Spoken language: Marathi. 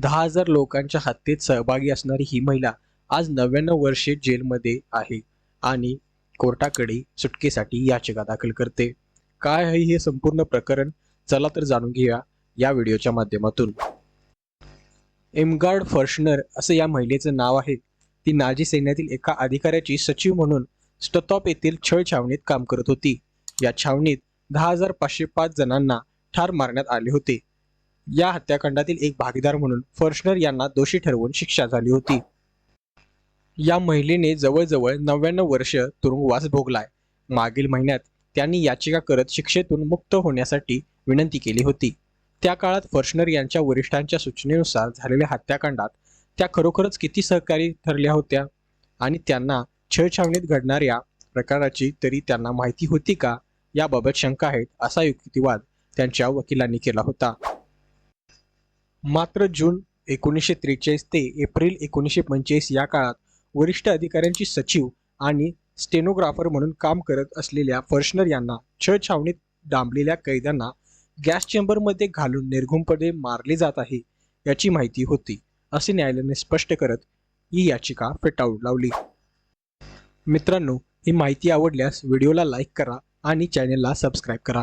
दहा हजार लोकांच्या हत्येत सहभागी असणारी ही महिला आज नव्याण्णव वर्षे जेलमध्ये आहे आणि कोर्टाकडे सुटकेसाठी याचिका दाखल करते. काय आहे हे संपूर्ण प्रकरण? चला तर जाणून घेऊया या व्हिडिओच्या माध्यमातून. एमगार्ड फर्शनर असं या महिलेचं नाव आहे. ती नाझी सैन्यातील एका अधिकाऱ्याची सचिव म्हणून स्टतॉप येथील छळ छावणीत काम करत होती. या छावणीत दहा हजार पाचशे पाच जणांना ठार मारण्यात आले होते. या हत्याकांडातील एक भागीदार म्हणून फर्शनर यांना दोषी ठरवून शिक्षा झाली होती. या महिलेने जवळजवळ नव्याण्णव वर्ष तुरुंगवास भोगलाय. मागील महिन्यात त्यांनी याचिका करत शिक्षेतून मुक्त होण्यासाठी विनंती केली होती. त्या काळात फर्शनर यांच्या वरिष्ठांच्या सूचनेनुसार झालेल्या हत्याकांडात त्या खरोखरच किती सहकारी ठरल्या होत्या? आणि त्यांना छळछावणीत घडणाऱ्या प्रकाराची तरी त्यांना माहिती होती का? याबाबत शंका आहेत असा युक्तिवाद त्यांच्या वकिलांनी केला होता. मात्र जून एकोणीसशे त्रेचाळीस ते एप्रिल एकोणीसशे पंचेचाळीस या काळात वरिष्ठ अधिकाऱ्यांची सचिव आणि स्टेनोग्राफर म्हणून काम करत असलेल्या फर्शनर यांना छळछावणीत डांबलेल्या कैद्यांना गॅस चेंबरमध्ये घालून निर्घुमपणे मारले जात आहे याची माहिती होती असे न्यायालयाने स्पष्ट करत ही याचिका फेटाळून लावली. मित्रांनो ही माहिती आवडल्यास व्हिडिओला लाईक करा आणि चॅनेलला सबस्क्राईब करा.